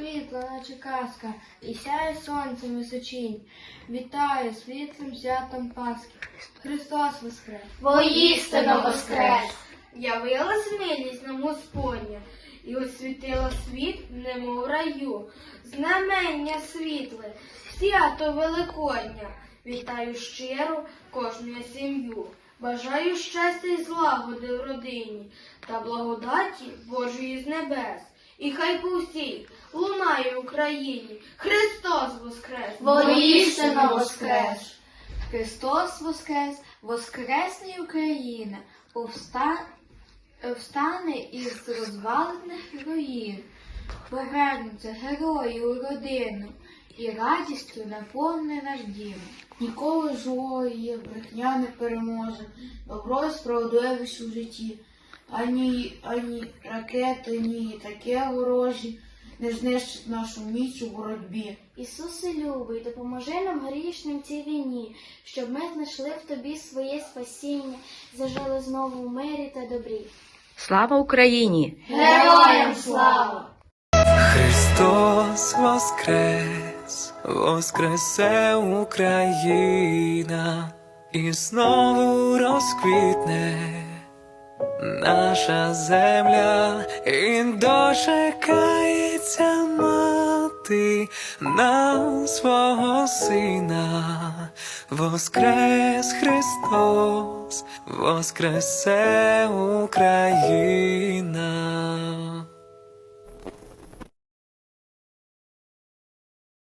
розквітла, наче казка, і сяє сонцем височінь. Вітаю світлим святом Пасхи. Христос Воскрес! Воістину воскрес! Явилась милість нам Господня, і освітила світ, немов раю. Знамення світле, свято Великодня. Вітаю щиро кожну сім'ю. Бажаю щастя і злагоди в родині та благодаті Божої з небес. І хай по всій Україні Христос Воскрес! Воістину воскрес! Христос Воскрес, Воскресне Україна, повста... встане із розвалених руїн, повернуться герої у родину, і радістю наповне наш дім. Ніколи злої брехня не переможе, добро і справедливість у житті. Ані, ані ракети, ні таке ворожі не знищать нашу міць у боротьбі. Ісусе любий, допоможи нам грішним цій війні, щоб ми знайшли в тобі своє спасіння, зажили знову в мирі та добрі. Слава Україні! Героям слава! Христос воскрес, воскресе Україна, і знову розквітне наша земля, і дочекається мати на свого сина, воскрес Христос, воскресе Україна.